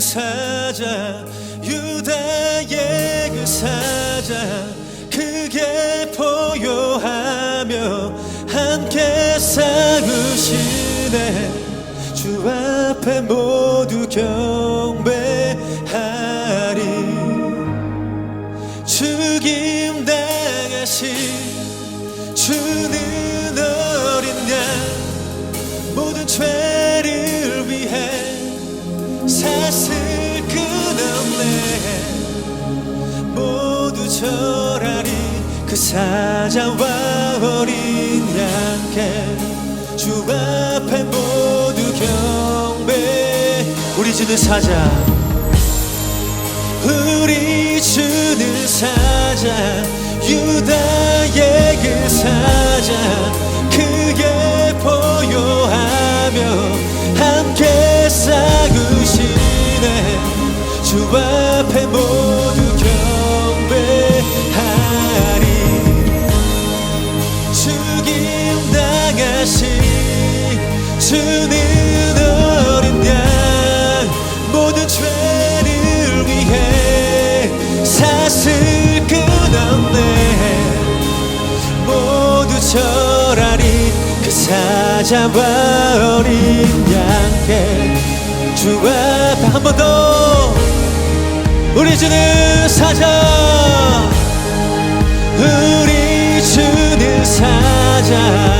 사자 유다의 그 사자 크게 포효하며 함께 싸우시네. 주 앞에 모두 경배하리. 죽임 당하신 주 그 사자와 어린 양께 주 앞에 모두 경배. 우리 주는 사자 우리 주는 사자 유다의 그 사자 크게 보여하며 함께 싸우시네. 주 앞에 모두 절하리 그 사자와 어린 양께 주 앞에 한 번 더. 우리 주는 사자. 우리 주는 사자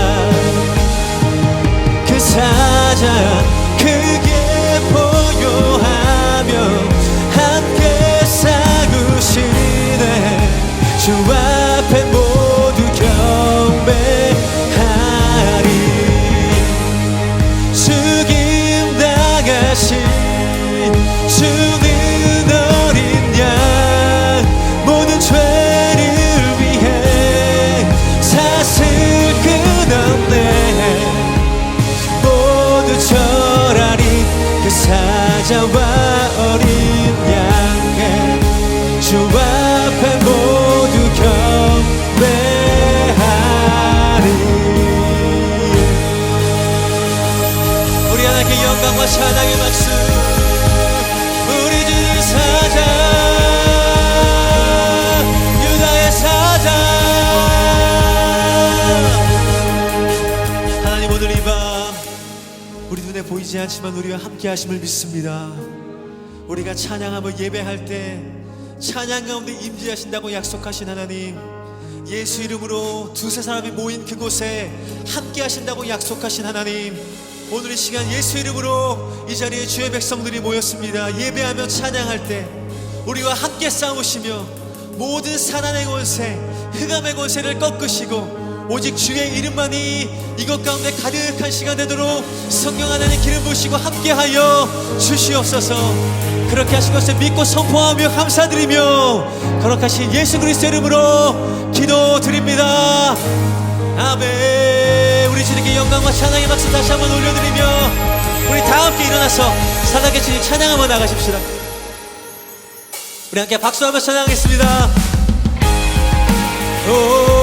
우리 하나님께 영광과 찬양의 박수. 우리 주는 사자 유다의 사자. 하나님 오늘 이 밤 우리 눈에 보이지 않지만 우리와 함께 하심을 믿습니다. 우리가 찬양하며 예배할 때 찬양 가운데 임재하신다고 약속하신 하나님 예수 이름으로 두세 사람이 모인 그곳에 함께 하신다고 약속하신 하나님 오늘 이 시간 예수 이름으로 이 자리에 주의 백성들이 모였습니다. 예배하며 찬양할 때 우리와 함께 싸우시며 모든 사난의 권세 흑암의 권세를 꺾으시고 오직 주의 이름만이 이것 가운데 가득한 시간 되도록 성령 하나님 기름 부시고 함께하여 주시옵소서. 그렇게 하신 것을 믿고 선포하며 감사드리며 거룩하신 예수 그리스도 이름으로 기도드립니다 아멘. 우리 주님께 영광과 찬양의 박수 다시 한번 올려드리며 우리 다 함께 일어나서 사랑의 주님 찬양 한번 나가십시다. 우리 함께 박수하며 찬양하겠습니다. 오, 오,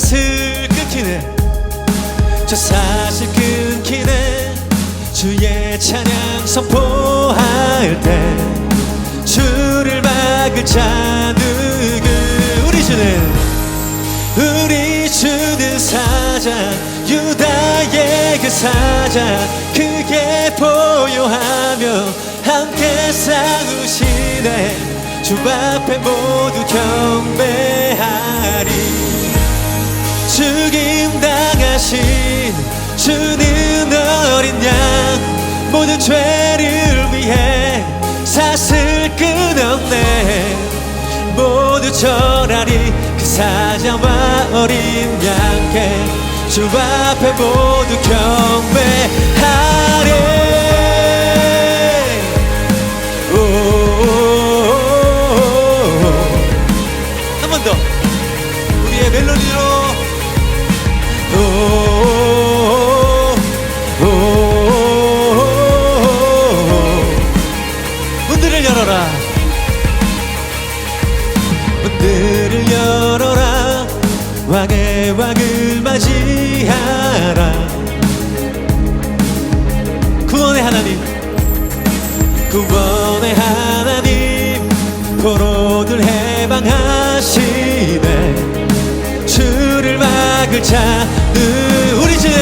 사슬 끊기네. 저 사슬 끊기네. 주의 찬양 선포할 때 주를 막을 자 누구. 우리 주는 우리 주는 사자 유다의 그 사자 크게 보여하며 함께 싸우시네. 주 앞에 모두 경배하리 죽임 당하신 주는 어린 양 모든 죄를 위해 사슬 끊었네. 모두 절하리 그 사자와 어린 양께 주 앞에 모두 경배 문들을 열어라. 왕의 왕을 맞이하라. 구원의 하나님 구원의 하나님 포로들 해방하시네. 주를 막을 자는 우리 주는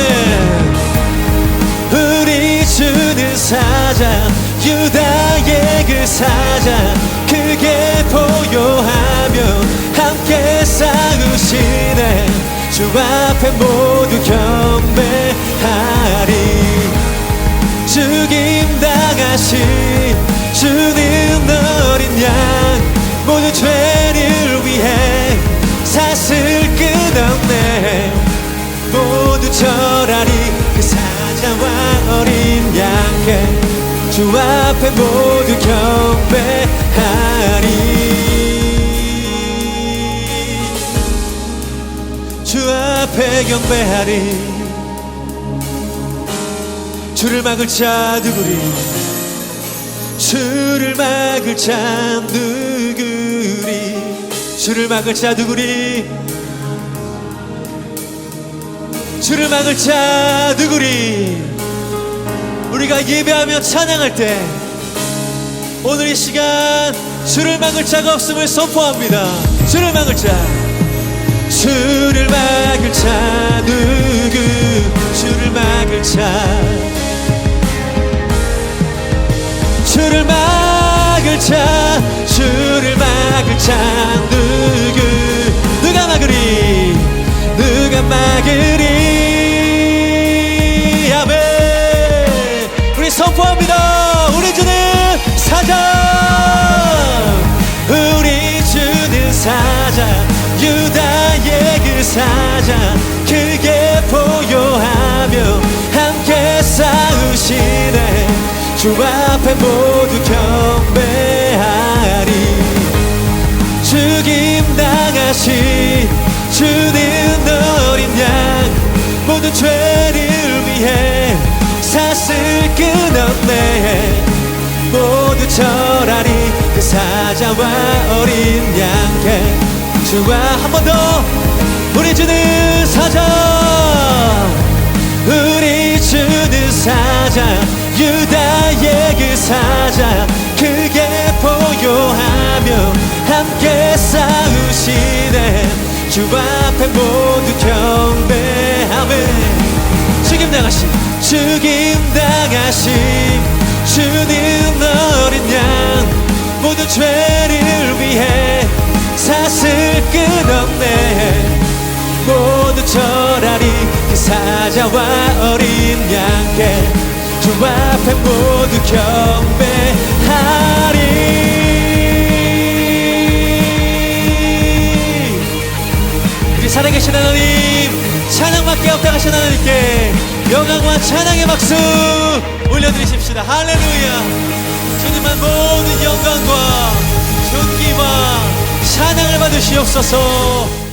우리 주는 사자 유다의 그 사자 크게 보여하 주 앞에 모두 경배하리. 죽임 당하신 주는 어린 양 모든 죄를 위해 사슬 끊었네. 모두 절하리. 그 사자와 어린 양께 주 앞에 모두 경배하리 앞에 경배하리. 주를 막을 자 누구리. 주를 막을 자 누구리. 주를 막을 자 누구리. 주를 막을 자 누구리. 우리가 예배하며 찬양할 때 오늘 이 시간 주를 막을 자가 없음을 선포합니다. 주를 막을 자 주를 막을 자 누구 주를 막을 자 주를 막을 자 주를 막을 자 누구 누가 막으리? 누가 막으리 사자. 크게 보여하며 함께 싸우시네. 주 앞에 모두 경배하리. 죽임 당하신 주는 어린 양. 모든 죄를 위해 사슬 끊었네. 모두 절하리. 그 사자와 어린 양께. 주와 한 번 더 우리 주는 사자 우리 주는 사자 유다의 그 사자 크게 보여하며 함께 싸우시네. 주 앞에 모두 경배하며 죽임 당하심 죽임 당하심 주는 어린 양 모든 죄를 위해 사자와 어린 양께 주 앞에 모두 경배하리. 우리 살아계신 하나님 찬양받게 없다가신 하나님께 영광과 찬양의 박수 올려드리십시다. 할렐루야. 주님만 모든 영광과 존귀와 찬양을 받으시옵소서